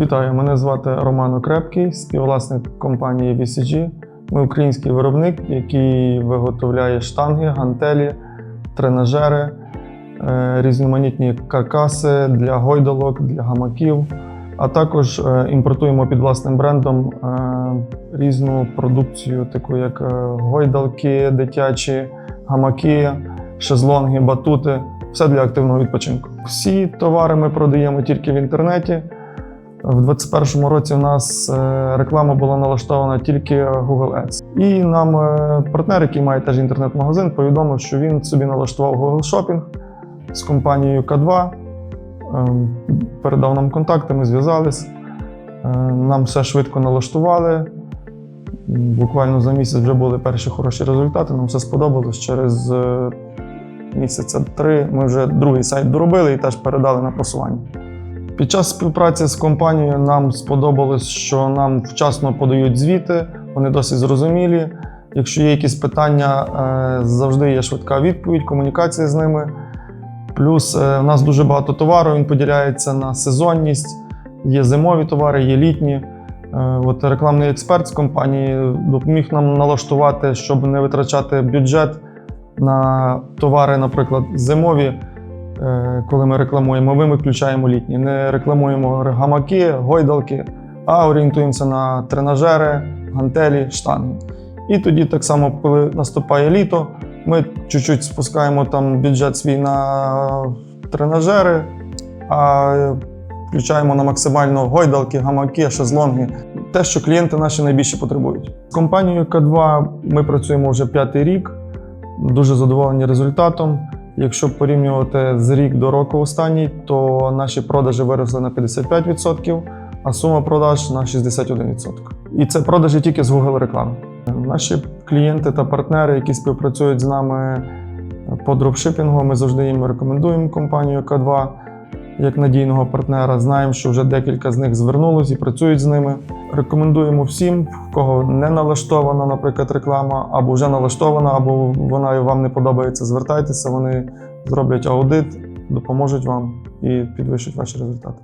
Вітаю, мене звати Роман Окрепкий, співвласник компанії VCG. Ми український виробник, який виготовляє штанги, гантелі, тренажери, е, різноманітні каркаси для гойдалок, для гамаків, а також е, імпортуємо під власним брендом е, різну продукцію, таку як гойдалки, дитячі, гамаки, шезлонги, батути все для активного відпочинку. Всі товари ми продаємо тільки в інтернеті. В 2021 році у нас е, реклама була налаштована тільки Google Ads. І нам е, партнер, який має теж інтернет-магазин, повідомив, що він собі налаштував Google Shopping з компанією K2. Ем, Передав нам контакти, ми зв'язались. Е, Нам все швидко налаштували. Буквально за місяць вже були перші хороші результати. Нам все сподобалось. Через місяця три ми вже другий сайт доробили і теж передали на просування. Під час співпраці з компанією нам сподобалось, що нам вчасно подають звіти, вони досить зрозумілі. Якщо є якісь питання, е, завжди є швидка відповідь, комунікація з ними. Плюс е, в нас дуже багато товару, він поділяється на сезонність, є зимові товари, є літні. Е, От рекламний експерт з компанії допоміг нам налаштувати, щоб не витрачати бюджет на товари, наприклад, зимові. Е, коли ми рекламуємо, ми виключаємо літні. Не рекламуємо гамаки, гойдалки, а орієнтуємося на тренажери, гантелі, штанги. І тоді, так само, коли наступає літо, ми чуть-чуть спускаємо там бюджет свій на тренажери, а включаємо на максимально гойдалки, гамаки, шезлонги. Те, що клієнти наші найбільше потребують. З компанією К2 ми працюємо вже п'ятий рік, дуже задоволені результатом. Якщо порівнювати з рік до року останній, то наші продажі виросли на 55%, а сума продаж на 61%. І це продажі тільки з Google реклами. Наші клієнти та партнери, які співпрацюють з нами по дропшипінгу, ми завжди їм рекомендуємо компанію К2 як надійного партнера. Знаємо, що вже декілька з них звернулись і працюють з ними. Рекомендуємо всім, в кого не налаштована, наприклад, реклама, або вже налаштована, або вона вам не подобається, звертайтеся, вони зроблять аудит, допоможуть вам і підвищать ваші результати.